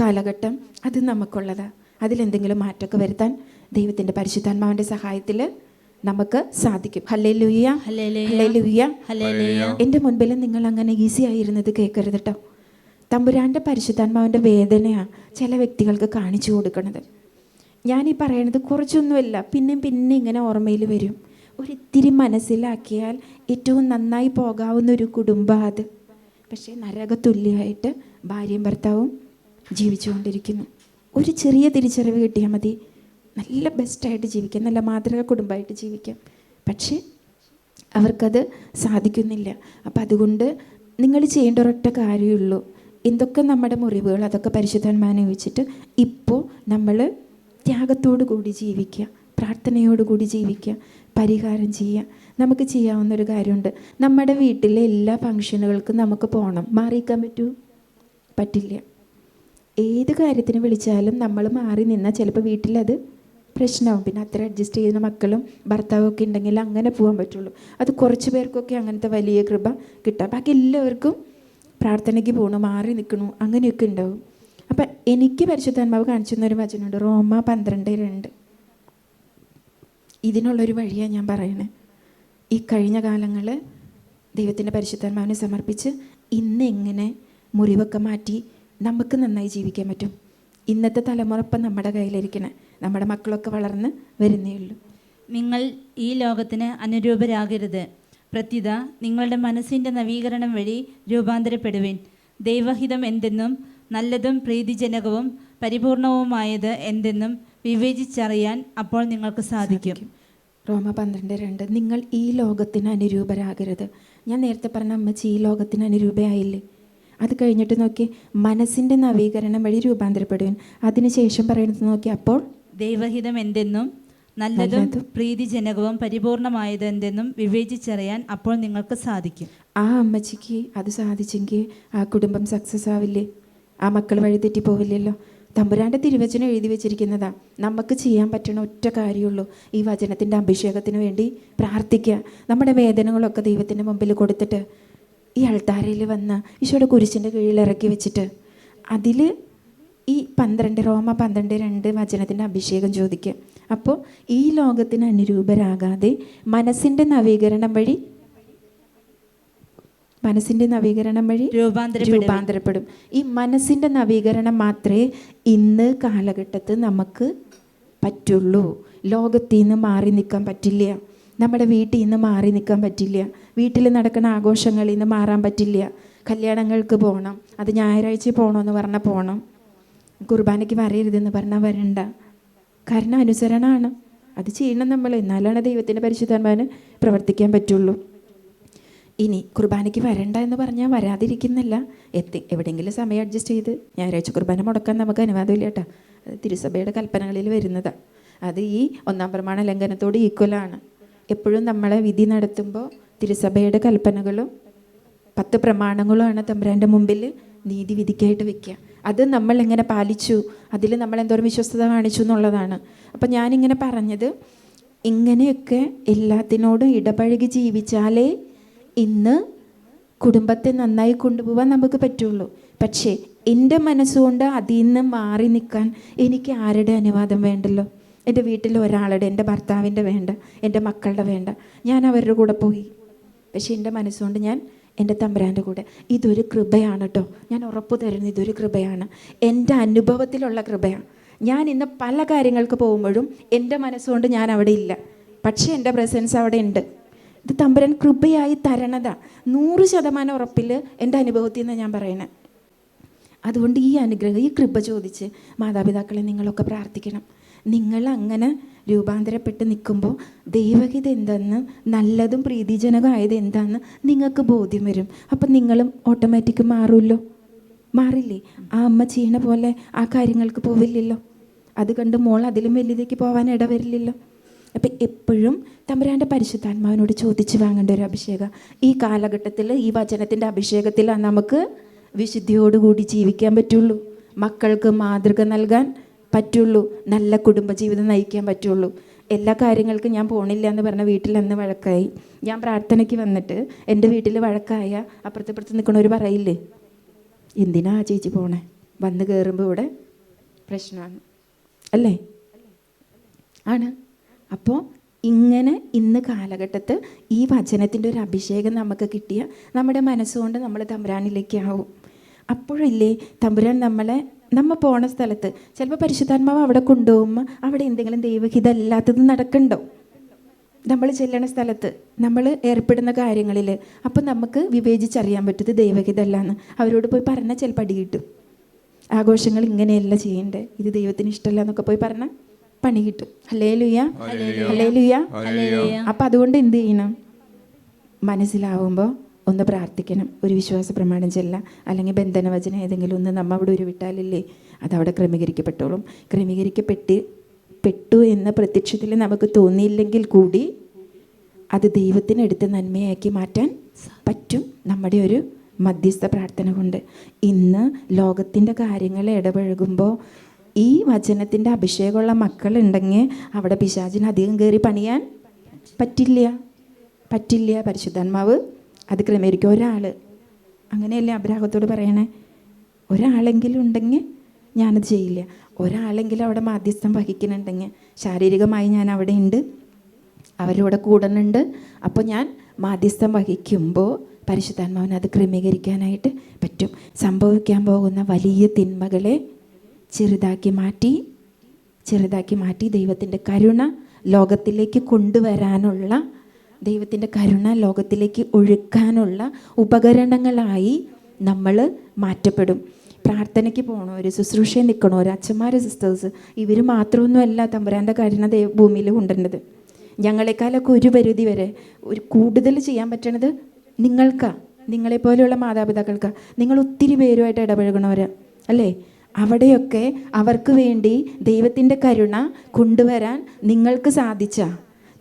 കാലഘട്ടം അത് നമുക്കുള്ളതാണ് അതിലെന്തെങ്കിലും മാറ്റമൊക്കെ വരുത്താൻ ദൈവത്തിന്റെ പരിശുദ്ധാത്മാവിന്റെ സഹായത്തിൽ നമുക്ക് സാധിക്കും. ഹല്ലേ ലുയ്യ. ഹല്ലേ ലുയ്യ. എന്റെ മുൻപിൽ നിങ്ങൾ അങ്ങനെ ഈസി ആയിരുന്നത് കേൾക്കരുത് കേട്ടോ തമ്പുരാന്റെ പരിശുദ്ധാത്മാവിന്റെ വേദനയാണ് ചില വ്യക്തികൾക്ക് കാണിച്ചു കൊടുക്കുന്നത് ഞാനീ പറയണത് കുറച്ചൊന്നുമല്ല പിന്നെയും പിന്നെ ഇങ്ങനെ ഓർമ്മയിൽ വരും. ഒരിത്തിരി മനസ്സിലാക്കിയാൽ ഏറ്റവും നന്നായി പോകാവുന്ന ഒരു കുടുംബം അത്. പക്ഷേ നരകതുല്യമായിട്ട് ഭാര്യയും ഭർത്താവും ജീവിച്ചുകൊണ്ടിരിക്കുന്നു. ഒരു ചെറിയ തിരിച്ചറിവ് കിട്ടിയാൽ മതി. നല്ല ബെസ്റ്റായിട്ട് ജീവിക്കാം. നല്ല മാതൃക കുടുംബമായിട്ട് ജീവിക്കാം. പക്ഷേ അവർക്കത് സാധിക്കുന്നില്ല. അപ്പം അതുകൊണ്ട് നിങ്ങൾ ചെയ്യേണ്ട ഒരൊറ്റ കാര്യമുള്ളൂ എന്തൊക്കെ നമ്മുടെ മുറിവുകൾ അതൊക്കെ പരിശുദ്ധാത്മാനെ വെച്ചിട്ട് ഇപ്പോൾ നമ്മൾ ത്യാഗത്തോടു കൂടി ജീവിക്കുക പ്രാർത്ഥനയോടുകൂടി ജീവിക്കുക പരിഹാരം ചെയ്യുക. നമുക്ക് ചെയ്യാവുന്ന ഒരു കാര്യമുണ്ട്. നമ്മുടെ വീട്ടിലെ എല്ലാ ഫങ്ഷനുകൾക്കും നമുക്ക് പോകണം മാറിയിക്കാൻ പറ്റൂ? പറ്റില്ല. ഏത് കാര്യത്തിന് വിളിച്ചാലും നമ്മൾ മാറി നിന്നാൽ ചിലപ്പോൾ വീട്ടിലത് പ്രശ്നമാവും പിന്നെ അത്ര അഡ്ജസ്റ്റ് ചെയ്യുന്ന മക്കളും ഭർത്താവും ഒക്കെ ഉണ്ടെങ്കിൽ അങ്ങനെ പോകാൻ പറ്റുള്ളൂ. അത് കുറച്ച് പേർക്കൊക്കെ അങ്ങനത്തെ വലിയ കൃപ കിട്ടാം. ബാക്കി എല്ലാവർക്കും പ്രാർത്ഥനയ്ക്ക് പോകണു മാറി നിൽക്കണു അങ്ങനെയൊക്കെ ഉണ്ടാവും. അപ്പം എനിക്ക് പരിശുദ്ധാത്മാവ് കാണിച്ചു തന്നൊരു വചനമുണ്ട്. റോമ പന്ത്രണ്ട് രണ്ട്. ഇതിനുള്ളൊരു വഴിയാണ് ഞാൻ പറയണേ. ഈ കഴിഞ്ഞ കാലങ്ങൾ ദൈവത്തിന്റെ പരിശുദ്ധാത്മാവിനെ സമർപ്പിച്ച് ഇന്ന് എങ്ങനെ മുറിവൊക്കെ മാറ്റി നമുക്ക് നന്നായി ജീവിക്കാൻ പറ്റും. ഇന്നത്തെ തലമുറ ഇപ്പം നമ്മുടെ കയ്യിലിരിക്കണേ. നമ്മുടെ മക്കളൊക്കെ വളർന്ന് വരുന്നേ ഉള്ളൂ. നിങ്ങൾ ഈ ലോകത്തിന് അനുരൂപരാകരുത്. പ്രത്യുത നിങ്ങളുടെ മനസ്സിന്റെ നവീകരണം വഴി രൂപാന്തരപ്പെടുവിൻ. ദൈവഹിതം എന്തെന്നും നല്ലതും പ്രീതിജനകവും പരിപൂർണവുമായത് എന്തെന്നും വിവേചിച്ചറിയാൻ അപ്പോൾ നിങ്ങൾക്ക് സാധിക്കും. റോമ പന്ത്രണ്ട് രണ്ട് നിങ്ങൾ ഈ ലോകത്തിന് അനുരൂപരാകരുത്. ഞാൻ നേരത്തെ പറഞ്ഞ അമ്മച്ചി ഈ ലോകത്തിന് അനുരൂപയായില്ലേ? അത് കഴിഞ്ഞിട്ട് നോക്കി മനസ്സിന്റെ നവീകരണം വഴി രൂപാന്തരപ്പെടുവിൻ. അതിനുശേഷം പറയുന്നത് നോക്കി അപ്പോൾ ദൈവഹിതം എന്തെന്നും നല്ലതും പ്രീതിജനകവും പരിപൂർണമായത് എന്തെന്നും വിവേചിച്ചറിയാൻ അപ്പോൾ നിങ്ങൾക്ക് സാധിക്കും. ആ അമ്മച്ചിക്ക് അത് സാധിച്ചെങ്കിൽ ആ കുടുംബം സക്സസ് ആവില്ലേ? ആ മക്കൾ വഴി തെറ്റി പോവില്ലല്ലോ തമ്പുരാന്റെ തിരുവചനം എഴുതി വെച്ചിരിക്കുന്നതാ. നമുക്ക് ചെയ്യാൻ പറ്റണ ഒറ്റ കാര്യമുള്ളൂ. ഈ വചനത്തിന്റെ അഭിഷേകത്തിന് വേണ്ടി പ്രാർത്ഥിക്കുക. നമ്മുടെ വേദനകളൊക്കെ ദൈവത്തിന്റെ മുമ്പിൽ കൊടുത്തിട്ട് ഈ അൾത്താരയിൽ വന്ന് ഈശോയുടെ കുരിശിന്റെ കീഴിൽ ഇറക്കി വെച്ചിട്ട് അതിൽ ഈ പന്ത്രണ്ട് റോമ പന്ത്രണ്ട് രണ്ട് വചനത്തിന്റെ അഭിഷേകം ചോദിക്കുക. അപ്പോൾ ഈ ലോകത്തിന് അനുരൂപരാകാതെ മനസ്സിന്റെ നവീകരണം വഴി മനസ്സിന്റെ നവീകരണം വഴി രൂപാന്തരപ്പെടും. ഈ മനസ്സിന്റെ നവീകരണം മാത്രമേ ഇന്ന് കാലഘട്ടത്ത് നമുക്ക് പറ്റുള്ളൂ. ലോകത്തിൽ നിന്ന് മാറി നിൽക്കാൻ പറ്റില്ല. നമ്മുടെ വീട്ടിൽ നിന്ന് മാറി നിൽക്കാൻ പറ്റില്ല. വീട്ടിൽ നടക്കുന്ന ആഘോഷങ്ങൾ നിന്ന് മാറാൻ പറ്റില്ല. കല്യാണങ്ങൾക്ക് പോകണം അത് ഞായറാഴ്ച പോകണമെന്ന് പറഞ്ഞാൽ പോകണം കുർബാനയ്ക്ക് വരരുതെന്ന് പറഞ്ഞാൽ വരണ്ട. കാരണം അനുസരണമാണ് അത് ചെയ്യണം നമ്മൾ. എന്നാലാണ് ദൈവത്തിന്റെ പരിശുദ്ധാത്മാവിന് പ്രവർത്തിക്കാൻ പറ്റുള്ളൂ. ഇനി കുർബാനയ്ക്ക് വരണ്ട എന്ന് പറഞ്ഞാൽ വരാതിരിക്കുന്നില്ല. എത്തി എവിടെയെങ്കിലും സമയം അഡ്ജസ്റ്റ് ചെയ്ത് ഞായറാഴ്ച കുർബാന മുടക്കാൻ നമുക്ക് അനുവാദമില്ല കേട്ടോ. അത് തിരുസഭയുടെ കൽപ്പനകളിൽ വരുന്നതാണ് അത് ഈ ഒന്നാം പ്രമാണ ലംഘനത്തോട് ഈക്വലാണ് എപ്പോഴും നമ്മളെ വിധി നടത്തുമ്പോൾ തിരുസഭയുടെ കൽപ്പനകളും പത്ത് പ്രമാണങ്ങളുമാണ് തമ്പുരാന്റെ മുമ്പിൽ നീതി വിധിക്കായിട്ട് വെക്കുക. അത് നമ്മൾ എങ്ങനെ പാലിച്ചു? അതിൽ നമ്മൾ എന്തോരം വിശ്വസ്തത കാണിച്ചു എന്നുള്ളതാണ്. അപ്പം ഞാനിങ്ങനെ പറഞ്ഞത് ഇങ്ങനെയൊക്കെ എല്ലാത്തിനോടും ഇടപഴകി ജീവിച്ചാലേ ഇന്ന് കുടുംബത്തെ നന്നായി കൊണ്ടുപോകാൻ നമുക്ക് പറ്റുള്ളൂ. പക്ഷേ എന്റെ മനസ്സുകൊണ്ട് അതിൽ നിന്ന് മാറി നിൽക്കാൻ എനിക്ക് ആരുടെ അനുവാദം വേണ്ടല്ലോ? എന്റെ വീട്ടിൽ ഒരാളുടെ എന്റെ ഭർത്താവിന്റെ വേണ്ട എന്റെ മക്കളുടെ വേണ്ട. ഞാൻ അവരുടെ കൂടെ പോയി. പക്ഷേ എന്റെ മനസ്സുകൊണ്ട് ഞാൻ എന്റെ തമ്പുരാന്റെ കൂടെ. ഇതൊരു കൃപയാണ് കേട്ടോ. ഞാൻ ഉറപ്പ് തരുന്നു ഇതൊരു കൃപയാണ്. എന്റെ അനുഭവത്തിലുള്ള കൃപയാണ്. ഞാൻ ഇന്ന് പല കാര്യങ്ങൾക്ക് പോകുമ്പോഴും എന്റെ മനസ്സുകൊണ്ട് ഞാൻ അവിടെ ഇല്ല. പക്ഷേ എന്റെ പ്രസൻസ് അവിടെ ഉണ്ട്. ഇത് തമ്പുരാൻ കൃപയായി തരണതാ. നൂറ് ശതമാനം ഉറപ്പിൽ എന്റെ അനുഭവത്തിൽ നിന്ന് ഞാൻ പറയണേ അതുകൊണ്ട് ഈ അനുഗ്രഹം ഈ കൃപ ചോദിച്ച് മാതാപിതാക്കളെ നിങ്ങളൊക്കെ പ്രാർത്ഥിക്കണം. നിങ്ങൾ അങ്ങനെ രൂപാന്തരപ്പെട്ട് നിൽക്കുമ്പോൾ ദൈവഗീത എന്തെന്ന് നല്ലതും പ്രീതിജനകമായത് എന്താണെന്ന് നിങ്ങൾക്ക് ബോധ്യം വരും. അപ്പം നിങ്ങളും ഓട്ടോമാറ്റിക് മാറുമല്ലോ മാറില്ലേ? ആ അമ്മ ചെയ്യണ പോലെ ആ കാര്യങ്ങൾക്ക് പോവില്ലല്ലോ. അത് കണ്ട് മോൾ അതിലും വലിയതേക്ക് പോകാൻ ഇടവരില്ലല്ലോ. അപ്പം എപ്പോഴും തമ്പുരാന്റെ പരിശുദ്ധാത്മാവിനോട് ചോദിച്ച് വാങ്ങേണ്ട ഒരു അഭിഷേകം. ഈ കാലഘട്ടത്തിൽ ഈ വചനത്തിന്റെ അഭിഷേകത്തിലാണ് നമുക്ക് വിശുദ്ധിയോടുകൂടി ജീവിക്കാൻ പറ്റുള്ളൂ. മക്കൾക്ക് മാതൃക നൽകാൻ പറ്റുള്ളൂ. നല്ല കുടുംബജീവിതം നയിക്കാൻ പറ്റുള്ളൂ. എല്ലാ കാര്യങ്ങൾക്കും ഞാൻ പോണില്ല എന്ന് പറഞ്ഞ വീട്ടിൽ അന്ന് വഴക്കായി. ഞാൻ പ്രാർത്ഥനയ്ക്ക് വന്നിട്ട് എന്റെ വീട്ടിൽ വഴക്കായ അപ്പുറത്തെ അപ്പുറത്തിപ്പുറത്ത് നിൽക്കണവർ പറയില്ലേ? എന്തിനാ ചേച്ചി പോണേ? വന്ന് കയറുമ്പോൾ ഇവിടെ പ്രശ്നമാണ്. അല്ലേ? ആണ്. അപ്പോൾ ഇങ്ങനെ ഇന്ന് കാലഘട്ടത്ത് ഈ വചനത്തിന്റെ ഒരു അഭിഷേകം നമുക്ക് കിട്ടിയ നമ്മുടെ മനസ്സുകൊണ്ട് നമ്മൾ തമ്പുരാനിലേക്ക് ആവും. അപ്പോഴില്ലേ തമ്പുരാൻ നമ്മളെ നമ്മ പോണ സ്ഥലത്ത് ചിലപ്പോൾ പരിശുദ്ധാത്മാവ് അവിടെ കൊണ്ടുപോകുമ്പോൾ അവിടെ എന്തെങ്കിലും ദൈവഹിതമല്ലാത്തത് നടക്കണ്ടോ? നമ്മൾ ചെല്ലണ സ്ഥലത്ത് നമ്മൾ ഏർപ്പെടുന്ന കാര്യങ്ങളിൽ അപ്പം നമുക്ക് വിവേചിച്ചറിയാൻ പറ്റത് ദൈവഹിതമല്ലാന്ന് അവരോട് പോയി പറഞ്ഞാൽ ചിലപ്പോൾ അടി കിട്ടും. ആഘോഷങ്ങൾ ഇങ്ങനെയല്ല ചെയ്യേണ്ടത് ഇത് ദൈവത്തിന് ഇഷ്ടമല്ല എന്നൊക്കെ പോയി പറഞ്ഞാൽ പണി കിട്ടും. അല്ലേ ലുയ അല്ലേ ലുയ അപ്പം അതുകൊണ്ട് എന്ത് ചെയ്യണം? മനസ്സിലാവുമ്പോൾ ഒന്ന് പ്രാർത്ഥിക്കണം. ഒരു വിശ്വാസ പ്രമാണം ചെല്ലാം. അല്ലെങ്കിൽ ബന്ധനവചനം ഏതെങ്കിലും ഒന്ന് നമ്മ അവിടെ ഉരുവിട്ടാലില്ലേ അതവിടെ ക്രമീകരിക്കപ്പെട്ടോളും. ക്രമീകരിക്കപ്പെട്ട് പെട്ടു എന്ന പ്രത്യക്ഷത്തിൽ നമുക്ക് തോന്നിയില്ലെങ്കിൽ കൂടി അത് ദൈവത്തിനെടുത്ത് നന്മയാക്കി മാറ്റാൻ പറ്റും. നമ്മുടെ ഒരു മധ്യസ്ഥ പ്രാർത്ഥന കൊണ്ട് ഇന്ന് ലോകത്തിന്റെ കാര്യങ്ങൾ ഇടപഴകുമ്പോൾ ഈ വചനത്തിന്റെ അഭിഷേകമുള്ള മക്കളുണ്ടെങ്കിൽ അവിടെ പിശാചിന് അധികം കയറി പണിയാൻ പറ്റില്ല. പറ്റില്ല. പരിശുദ്ധാത്മാവ് അത് ക്രമീകരിക്കും ഒരാൾ അങ്ങനെയല്ലേ അബ്രാഹത്തോട് പറയണേ? ഒരാളെങ്കിലും ഉണ്ടെങ്കിൽ ഞാനത് ചെയ്യില്ല. ഒരാളെങ്കിലും അവിടെ മാധ്യസ്ഥം വഹിക്കുന്നുണ്ടെങ്കിൽ ശാരീരികമായി ഞാൻ അവിടെ ഉണ്ട്. അവരുടെ കൂടുന്നുണ്ട്. അപ്പോൾ ഞാൻ മാധ്യസ്ഥം വഹിക്കുമ്പോൾ പരിശുദ്ധാത്മാവിന് അത് ക്രമീകരിക്കാനായിട്ട് പറ്റും. സംഭവിക്കാൻ പോകുന്ന വലിയ തിന്മകളെ ചെറുതാക്കി മാറ്റി ചെറുതാക്കി മാറ്റി ദൈവത്തിന്റെ കരുണ ലോകത്തിലേക്ക് കൊണ്ടുവരാനുള്ള ദൈവത്തിന്റെ കരുണ ലോകത്തിലേക്ക് ഒഴുക്കാനുള്ള ഉപകരണങ്ങളായി നമ്മൾ മാറ്റപ്പെടും. പ്രാർത്ഥനയ്ക്ക് പോകണവർ ശുശ്രൂഷയിൽ ഒരു അച്ഛന്മാർ സിസ്റ്റേഴ്സ് ഇവർ മാത്രമൊന്നുമല്ല തമ്പുരാന്റെ കരുണ ദൈവ ഭൂമിയിൽ കൊണ്ടുവരുന്നത് ഞങ്ങളെക്കാളൊക്കെ ഒരു പരിധി വരെ ഒരു കൂടുതൽ ചെയ്യാൻ പറ്റണത് നിങ്ങൾക്കാണ് നിങ്ങളെപ്പോലെയുള്ള മാതാപിതാക്കൾക്ക്. നിങ്ങൾ ഒത്തിരി പേരുമായിട്ട് ഇടപഴകണവർ അല്ലേ? അവിടെയൊക്കെ അവർക്ക് വേണ്ടി ദൈവത്തിന്റെ കരുണ കൊണ്ടുവരാൻ നിങ്ങൾക്ക് സാധിച്ച.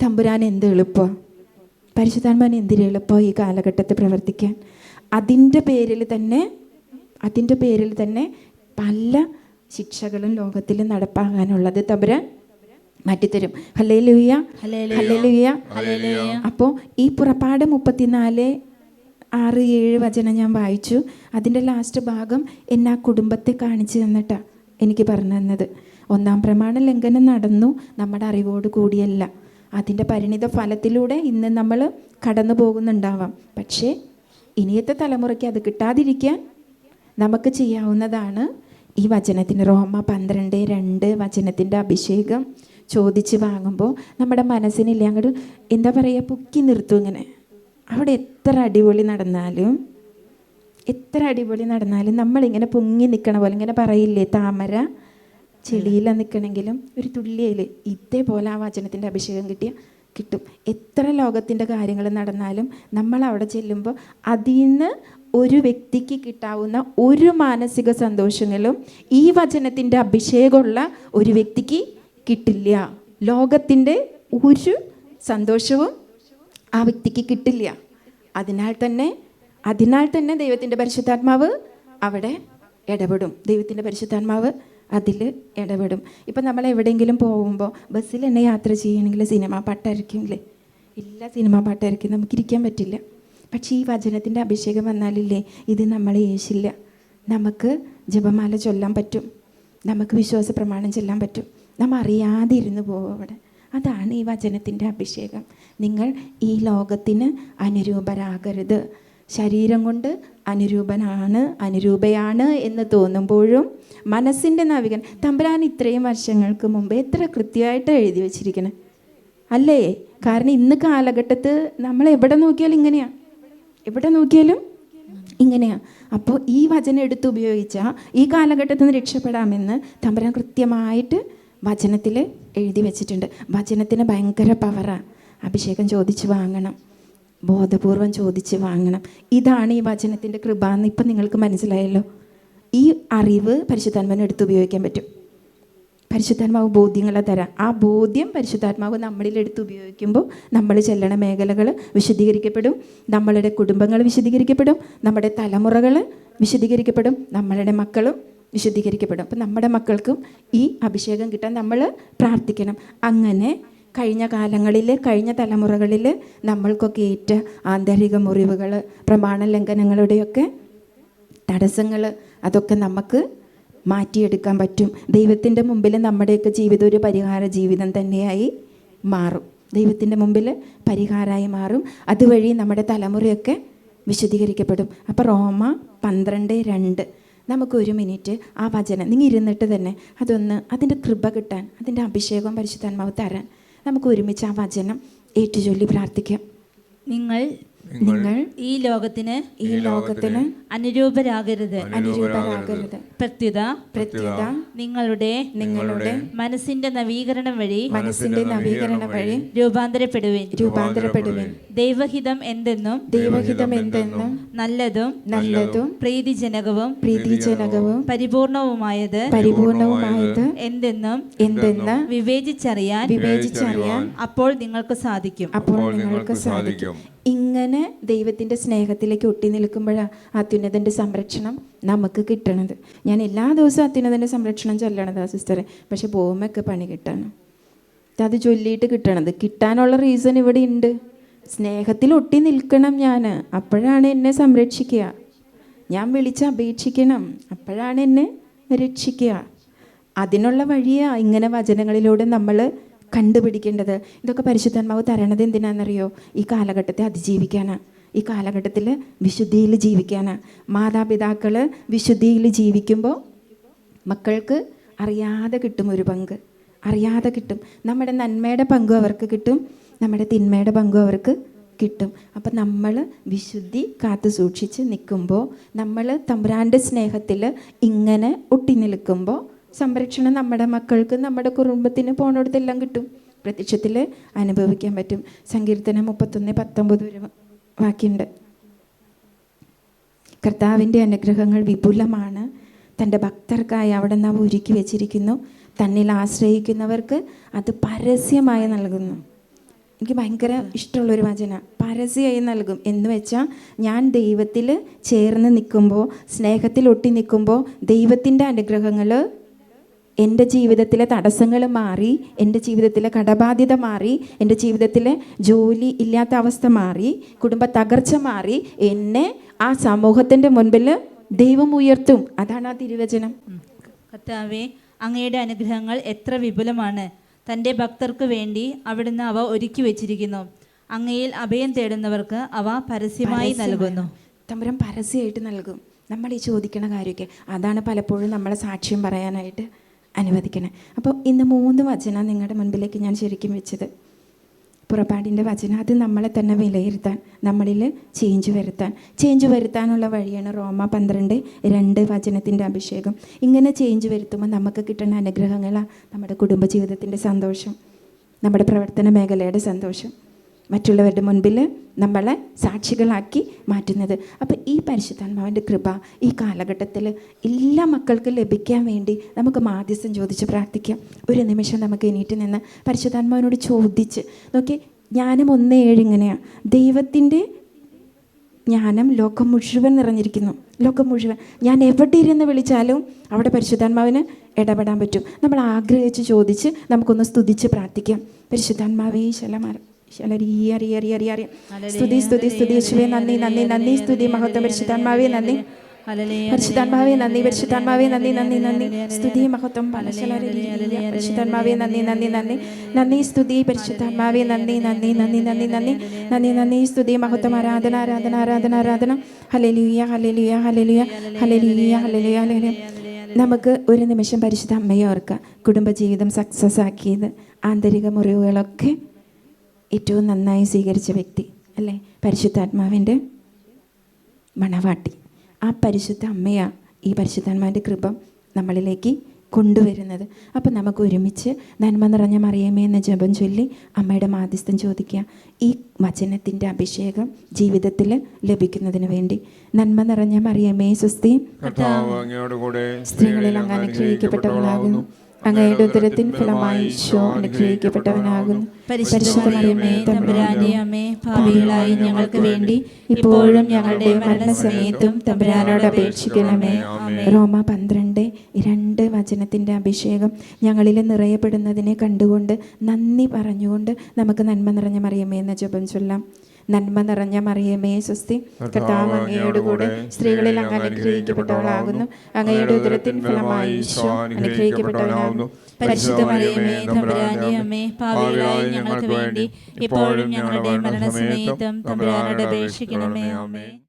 തമ്പുരാൻ എന്ത് എളുപ്പമാണ് പരിശുദ്ധാത്മാൻ എന്തിന് എളുപ്പം ഈ കാലഘട്ടത്തിൽ പ്രവർത്തിക്കാൻ? അതിന്റെ പേരിൽ തന്നെ അതിന്റെ പേരിൽ തന്നെ പല ശിക്ഷകളും ലോകത്തിൽ നടപ്പാകാനുള്ളത് തവര മാറ്റിത്തരും. ഹലേ ലുയ്യ ഹലേ ലുയ്യ അപ്പോൾ ഈ പുറപ്പാട് മുപ്പത്തിനാല് ആറ് ഏഴ് വചനം ഞാൻ വായിച്ചു. അതിന്റെ ലാസ്റ്റ് ഭാഗം എന്നെ ആ കുടുംബത്തെ കാണിച്ചു തന്നിട്ടാണ് എനിക്ക് പറഞ്ഞു തന്നത്. ഒന്നാം പ്രമാണ ലംഘനം നടന്നു. നമ്മുടെ അറിവോട് കൂടിയല്ല. അതിന്റെ പരിണിത ഫലത്തിലൂടെ ഇന്ന് നമ്മൾ കടന്നു പോകുന്നുണ്ടാവാം. പക്ഷേ ഇനിയത്തെ തലമുറയ്ക്ക് അത് കിട്ടാതിരിക്കാൻ നമുക്ക് ചെയ്യാവുന്നതാണ് ഈ വചനത്തിന്. റോമ പന്ത്രണ്ട് രണ്ട് വചനത്തിന്റെ അഭിഷേകം ചോദിച്ച് വാങ്ങുമ്പോൾ നമ്മുടെ മനസ്സിനില്ല. അങ്ങോട്ട് എന്താ പറയുക പൊക്കി നിർത്തും ഇങ്ങനെ. അവിടെ എത്ര അടിപൊളി നടന്നാലും എത്ര അടിപൊളി നടന്നാലും നമ്മളിങ്ങനെ പൊങ്ങി നിൽക്കണ പോലെ ഇങ്ങനെ പറയില്ലേ താമര? ചെളിയില നിൽക്കണമെങ്കിലും ഒരു തുള്ളിയിൽ ഇതേപോലെ ആ വചനത്തിന്റെ അഭിഷേകം കിട്ടിയ കിട്ടും. എത്ര ലോകത്തിന്റെ കാര്യങ്ങൾ നടന്നാലും നമ്മൾ അവിടെ ചെല്ലുമ്പോൾ അതിൽ നിന്ന് ഒരു വ്യക്തിക്ക് കിട്ടാവുന്ന ഒരു മാനസിക സന്തോഷങ്ങളും ഈ വചനത്തിന്റെ അഭിഷേകമുള്ള ഒരു വ്യക്തിക്ക് കിട്ടില്ല. ലോകത്തിന്റെ ഒരു സന്തോഷവും ആ വ്യക്തിക്ക് കിട്ടില്ല. അതിനാൽ തന്നെ അതിനാൽ തന്നെ ദൈവത്തിന്റെ പരിശുദ്ധാത്മാവ് അവിടെ ഇടപെടും. ദൈവത്തിന്റെ പരിശുദ്ധാത്മാവ് അതിൽ ഇടപെടും. ഇപ്പം നമ്മൾ എവിടെയെങ്കിലും പോകുമ്പോൾ ബസ്സിൽ തന്നെ യാത്ര ചെയ്യണമെങ്കിൽ സിനിമ പാട്ടായിരിക്കില്ലേ ഇല്ല സിനിമ പാട്ടായിരിക്കും. നമുക്കിരിക്കാൻ പറ്റില്ല. പക്ഷേ ഈ വചനത്തിന്റെ അഭിഷേകം വന്നാലില്ലേ? ഇത് നമ്മളെ യേശില്ല നമുക്ക് ജപമാല ചൊല്ലാൻ പറ്റും. നമുക്ക് വിശ്വാസ പ്രമാണം ചെല്ലാൻ പറ്റും. നമ്മൾ അറിയാതെ ഇരുന്ന് പോകും അവിടെ. അതാണ് ഈ വചനത്തിന്റെ അഭിഷേകം. നിങ്ങൾ ഈ ലോകത്തിന് അനുരൂപരാകരുത്. ശരീരം കൊണ്ട് അനുരൂപനാണ് അനുരൂപയാണ് എന്ന് തോന്നുമ്പോഴും മനസ്സിന്റെ നാവികൻ തമ്പുരാൻ ഇത്രയും വർഷങ്ങൾക്ക് മുമ്പ് എത്ര കൃത്യമായിട്ട് എഴുതി വച്ചിരിക്കണേ? അല്ലേ? കാരണം ഇന്ന് കാലഘട്ടത്ത് നമ്മൾ എവിടെ നോക്കിയാലും ഇങ്ങനെയാണ് എവിടെ നോക്കിയാലും ഇങ്ങനെയാണ് അപ്പോൾ ഈ വചനം എടുത്ത് ഉപയോഗിച്ചാൽ ഈ കാലഘട്ടത്തിൽ നിന്ന് രക്ഷപ്പെടാമെന്ന് തമ്പുരാൻ കൃത്യമായിട്ട് വചനത്തിൽ എഴുതി വെച്ചിട്ടുണ്ട്. വചനത്തിന് ഭയങ്കര പവറാണ് അഭിഷേകം ചോദിച്ച് വാങ്ങണം. ബോധപൂർവം ചോദിച്ച് വാങ്ങണം. ഇതാണ് ഈ വചനത്തിന്റെ കൃപ എന്ന് ഇപ്പം നിങ്ങൾക്ക് മനസ്സിലായല്ലോ. ഈ അറിവ് പരിശുദ്ധാത്മാവിന് എടുത്ത് ഉപയോഗിക്കാൻ പറ്റും. പരിശുദ്ധാത്മാവ് ബോധ്യങ്ങളെ തരാം. ആ ബോധ്യം പരിശുദ്ധാത്മാവ് നമ്മളിൽ എടുത്ത് ഉപയോഗിക്കുമ്പോൾ നമ്മൾ ചെല്ലണ മേഖലകൾ വിശദീകരിക്കപ്പെടും. നമ്മളുടെ കുടുംബങ്ങൾ വിശദീകരിക്കപ്പെടും. നമ്മുടെ തലമുറകൾ വിശദീകരിക്കപ്പെടും. നമ്മളുടെ മക്കളും വിശദീകരിക്കപ്പെടും. അപ്പം നമ്മുടെ മക്കൾക്കും ഈ അഭിഷേകം കിട്ടാൻ നമ്മൾ പ്രാർത്ഥിക്കണം. അങ്ങനെ കഴിഞ്ഞ കാലങ്ങളിൽ കഴിഞ്ഞ തലമുറകളിൽ നമ്മൾക്കൊക്കെ ഏറ്റ ആന്തരിക മുറിവുകൾ പ്രമാണ ലംഘനങ്ങളുടെയൊക്കെ തടസ്സങ്ങൾ അതൊക്കെ നമുക്ക് മാറ്റിയെടുക്കാൻ പറ്റും. ദൈവത്തിന്റെ മുമ്പിൽ നമ്മുടെയൊക്കെ ജീവിതം ഒരു പരിഹാര ജീവിതം തന്നെയായി മാറും. ദൈവത്തിന്റെ മുമ്പിൽ പരിഹാരമായി മാറും. അതുവഴി നമ്മുടെ തലമുറയൊക്കെ വിശദീകരിക്കപ്പെടും. അപ്പോൾ റോമ പന്ത്രണ്ട് രണ്ട്. നമുക്ക് ഒരു മിനിറ്റ് ആ വചനം നിങ്ങൾ ഇരുന്നിട്ട് തന്നെ അതൊന്ന് അതിന്റെ കൃപ കിട്ടാൻ അതിന്റെ അഭിഷേകം പരിശുദ്ധാത്മാവ് തരാൻ നമുക്ക് ഒരുമിച്ച് ആ വചനം ഏറ്റുചൊല്ലി പ്രാർത്ഥിക്കാം. നിങ്ങൾ നിങ്ങൾ ഈ ലോകത്തിന് ഈ ലോകത്തിന് അനുരൂപരാകരുത്. അനുരൂപരാകരുത്. പ്രത്യുത പ്രത്യുത നിങ്ങളുടെ നിങ്ങളുടെ മനസ്സിന്റെ നവീകരണം വഴി മനസ്സിന്റെ നവീകരണം വഴി രൂപാന്തരപ്പെടുവിൻ. രൂപാന്തരപ്പെടുവിൻ. ദൈവഹിതം എന്തെന്നും ദൈവഹിതം എന്തെന്നും നല്ലതും നല്ലതും പ്രീതിജനകവും പ്രീതിജനകവും പരിപൂർണവുമായത് പരിപൂർണവുമായത് എന്തെന്നും എന്തെന്ന് വിവേചിച്ചറിയാൻ വിവേചിച്ചറിയാൻ അപ്പോൾ നിങ്ങൾക്ക് സാധിക്കും. അപ്പോൾ നിങ്ങൾക്ക് സാധിക്കും. ഇങ്ങനെ ദൈവത്തിന്റെ സ്നേഹത്തിലേക്ക് ഒട്ടി നിൽക്കുമ്പോഴാണ് അത്യുന്നതന്റെ സംരക്ഷണം നമുക്ക് കിട്ടണത്. ഞാൻ എല്ലാ ദിവസവും അത്യുന്നതന്റെ സംരക്ഷണം ചൊല്ലണത് ആ സിസ്റ്ററെ. പക്ഷെ പോകുമ്പോഴൊക്കെ പണി കിട്ടണം അത് ചൊല്ലിയിട്ട് കിട്ടണത്. കിട്ടാനുള്ള റീസൺ ഇവിടെ ഉണ്ട്. സ്നേഹത്തിൽ ഒട്ടി നിൽക്കണം ഞാൻ അപ്പോഴാണ് എന്നെ സംരക്ഷിക്കുക. ഞാൻ വിളിച്ച് അപേക്ഷിക്കണം. അപ്പോഴാണ് എന്നെ രക്ഷിക്കുക. അതിനുള്ള വഴിയാണ് ഇങ്ങനെ വചനങ്ങളിലൂടെ നമ്മൾ കണ്ടുപിടിക്കേണ്ടത്? ഇതൊക്കെ പരിശുദ്ധാത്മാവ് തരണത് എന്തിനാണെന്നറിയോ? ഈ കാലഘട്ടത്തെ അതിജീവിക്കാനാണ് ഈ കാലഘട്ടത്തിൽ വിശുദ്ധിയിൽ ജീവിക്കാനാണ് മാതാപിതാക്കൾ വിശുദ്ധിയിൽ ജീവിക്കുമ്പോൾ മക്കൾക്ക് അറിയാതെ കിട്ടും ഒരു പങ്ക്. അറിയാതെ കിട്ടും. നമ്മുടെ നന്മയുടെ പങ്കു അവർക്ക് കിട്ടും. നമ്മുടെ തിന്മയുടെ പങ്കു അവർക്ക് കിട്ടും. അപ്പം നമ്മൾ വിശുദ്ധി കാത്തു സൂക്ഷിച്ച് നിൽക്കുമ്പോൾ നമ്മൾ തമ്പുരാന്റെ സ്നേഹത്തിൽ ഇങ്ങനെ ഒട്ടി നിൽക്കുമ്പോൾ സംരക്ഷണം നമ്മുടെ മക്കൾക്ക് നമ്മുടെ കുടുംബത്തിന് പോണോടത്തെല്ലാം കിട്ടും. പ്രത്യക്ഷത്തിൽ അനുഭവിക്കാൻ പറ്റും. സങ്കീർത്തനം മുപ്പത്തൊന്ന് പത്തൊമ്പത് ഒരു വാക്കിയുണ്ട് കർത്താവിന്റെ അനുഗ്രഹങ്ങൾ വിപുലമാണ്. തന്റെ ഭക്തർക്കായി അവിടെ നാം ഒരുക്കി വെച്ചിരിക്കുന്നു. തന്നിൽ ആശ്രയിക്കുന്നവർക്ക് അത് പരസ്യമായി നൽകുന്നു. എനിക്ക് ഭയങ്കര ഇഷ്ടമുള്ളൊരു വചന. പരസ്യമായി നൽകും. എന്ന് വെച്ചാൽ ഞാൻ ദൈവത്തിൽ ചേർന്ന് നിൽക്കുമ്പോൾ സ്നേഹത്തിൽ ഒട്ടി നിൽക്കുമ്പോൾ ദൈവത്തിന്റെ അനുഗ്രഹങ്ങൾ എന്റെ ജീവിതത്തിലെ തടസ്സങ്ങൾ മാറി എന്റെ ജീവിതത്തിലെ കടബാധ്യത മാറി എന്റെ ജീവിതത്തിലെ ജോലി ഇല്ലാത്ത അവസ്ഥ മാറി കുടുംബ തകർച്ച മാറി എന്നെ ആ സമൂഹത്തിന്റെ മുൻപിൽ ദൈവം ഉയർത്തും. അതാണ് ആ തിരുവചനം. കർത്താവേ അങ്ങയുടെ അനുഗ്രഹങ്ങൾ എത്ര വിപുലമാണ്. തന്റെ ഭക്തർക്ക് വേണ്ടി അവിടുന്ന് അവ ഒരുക്കി വെച്ചിരിക്കുന്നു. അങ്ങയിൽ അഭയം തേടുന്നവർക്ക് അവ പരസ്യമായി നൽകുന്നു. തമ്പുരം പരസ്യമായിട്ട് നൽകും. നമ്മൾ ഈ ചോദിക്കണ കാര്യമൊക്കെ അതാണ് പലപ്പോഴും നമ്മളെ സാക്ഷ്യം പറയാനായിട്ട് അനുവദിക്കണേ. അപ്പോൾ ഇന്ന് മൂന്ന് വചന നിങ്ങളുടെ മുൻപിലേക്ക് ഞാൻ ശരിക്കും വെച്ചത്. പുറപ്പാടിന്റെ വചനം അത് നമ്മളെ തന്നെ വിലയിരുത്താൻ നമ്മളിൽ ചേഞ്ച് വരുത്താൻ. ചേഞ്ച് വരുത്താനുള്ള വഴിയാണ് റോമ പന്ത്രണ്ട് രണ്ട് വചനത്തിന്റെ അഭിഷേകം. ഇങ്ങനെ ചേഞ്ച് വരുത്തുമ്പോൾ നമുക്ക് കിട്ടുന്ന അനുഗ്രഹങ്ങളാണ് നമ്മുടെ കുടുംബജീവിതത്തിന്റെ സന്തോഷം നമ്മുടെ പ്രവർത്തന മേഖലയുടെ സന്തോഷം. മറ്റുള്ളവരുടെ മുൻപിൽ നമ്മളെ സാക്ഷികളാക്കി മാറ്റുന്നത്. അപ്പോൾ ഈ പരിശുദ്ധാത്മാവിന്റെ കൃപ ഈ കാലഘട്ടത്തിൽ എല്ലാ മക്കൾക്കും ലഭിക്കാൻ വേണ്ടി നമുക്ക് മാധ്യസ്ഥം ചോദിച്ച് പ്രാർത്ഥിക്കാം. ഒരു നിമിഷം നമുക്ക് എണീറ്റ് നിന്ന് പരിശുദ്ധാത്മാവിനോട് ചോദിച്ച് നോക്കി ജ്ഞാനം ഒന്ന് ഏഴ് ഇങ്ങനെയാണ് ദൈവത്തിന്റെ ജ്ഞാനം ലോകം മുഴുവൻ നിറഞ്ഞിരിക്കുന്നു. ലോകം മുഴുവൻ. ഞാൻ എവിടെ ഇരുന്ന് വിളിച്ചാലും അവിടെ പരിശുദ്ധാത്മാവിന് ഇടപെടാൻ പറ്റും. നമ്മൾ ആഗ്രഹിച്ച് ചോദിച്ച് നമുക്കൊന്ന് സ്തുതിച്ച് പ്രാർത്ഥിക്കാം. പരിശുദ്ധാത്മാവേ ശലമാര സ്തുതി സ്തുതി സ്തുതി യേശുവേ നന്ദി നന്ദി നന്ദി സ്തുതി മഹത്വം പരിശുദ്ധാത്മാവേ നന്ദി പരിശുദ്ധാത്മാവേ നന്ദി പരിശുദ്ധാത്മാവേ നന്ദി നന്ദി നന്ദി സ്തുതി മഹത്വം പരിശുദ്ധാത്മാവേ നന്ദി നന്ദി നന്ദി നന്ദി സ്തുതി പരിശുദ്ധാത്മാവേ നന്ദി നന്ദി നന്ദി നന്ദി നന്ദി നന്ദി നന്ദി സ്തുതി മഹത്വം ആരാധന ആരാധന ആരാധന ആരാധന ഹലലിയ ഹലലിയ ഹലലിയ ഹലലിയ ഹലലിയ ഹലലിയ നമുക്ക് ഒരു നിമിഷം പരിശുദ്ധ അമ്മയെ ഓർക്കാം. കുടുംബജീവിതം സക്സസ് ആക്കിയത് ആന്തരിക മുറിവുകളൊക്കെ ഏറ്റവും നന്നായി സ്വീകരിച്ച വ്യക്തി അല്ലേ? പരിശുദ്ധാത്മാവിന്റെ മണവാട്ടി. ആ പരിശുദ്ധ അമ്മയാണ് ഈ പരിശുദ്ധാത്മാവിന്റെ കൃപ നമ്മളിലേക്ക് കൊണ്ടുവരുന്നത്. അപ്പോൾ നമുക്ക് ഒരുമിച്ച് നന്മ നിറഞ്ഞ മറിയമേ എന്ന ജപം ചൊല്ലി അമ്മയുടെ മാധ്യസ്ഥം ചോദിക്കുക. ഈ വചനത്തിന്റെ അഭിഷേകം ജീവിതത്തിൽ ലഭിക്കുന്നതിന് വേണ്ടി നന്മ നിറഞ്ഞ മറിയമേ സ്വസ്തി. സ്ത്രീകളിൽ അങ്ങ് അനുഗ്രഹിക്കപ്പെട്ടവനാകുന്നു അങ്ങയുടെ ഉദരത്തിൻ ഫലമായി ഈശോ അനുഗ്രഹിക്കപ്പെട്ടവനാകുന്നു. പരിശുദ്ധ മറിയമേ തമ്പുരാനെ അമ്മേ ഭാവികളായി ഞങ്ങൾക്ക് വേണ്ടി ഇപ്പോഴും ഞങ്ങളുടെ മരണസമയത്തും തമ്പുരാനോട് അപേക്ഷിക്കണമേ. റോമ പന്ത്രണ്ട് രണ്ട് വചനത്തിന്റെ അഭിഷേകം ഞങ്ങളിൽ നിറയപ്പെടുന്നതിനെ കണ്ടുകൊണ്ട് നന്ദി പറഞ്ഞുകൊണ്ട് നമുക്ക് നന്മ നിറഞ്ഞ മറിയമേ എന്ന ജപം ചൊല്ലാം. നന്മ നിറഞ്ഞ മറിയമേ സ്വസ്തി. കർത്താവ് അങ്ങയോട് കൂടെ സ്ത്രീകളിൽ അങ്ങ് അനുഗ്രഹിക്കപ്പെട്ടവളാകുന്നു. അങ്ങയുടെ ഉദരത്തിൻ ഫലമായി ഈശോ അനുഗ്രഹിക്കപ്പെട്ടവനാകുന്നു. പരിശുദ്ധ മറിയമേ തമ്പുരാനെ അമ്മേ ഭാവികളായി ഞങ്ങൾക്ക് വേണ്ടി ഇപ്പോഴും ഞങ്ങളുടെ മരണസമയത്തും തമ്പുരാനോട് അപേക്ഷിക്കണമേ അമ്മേ.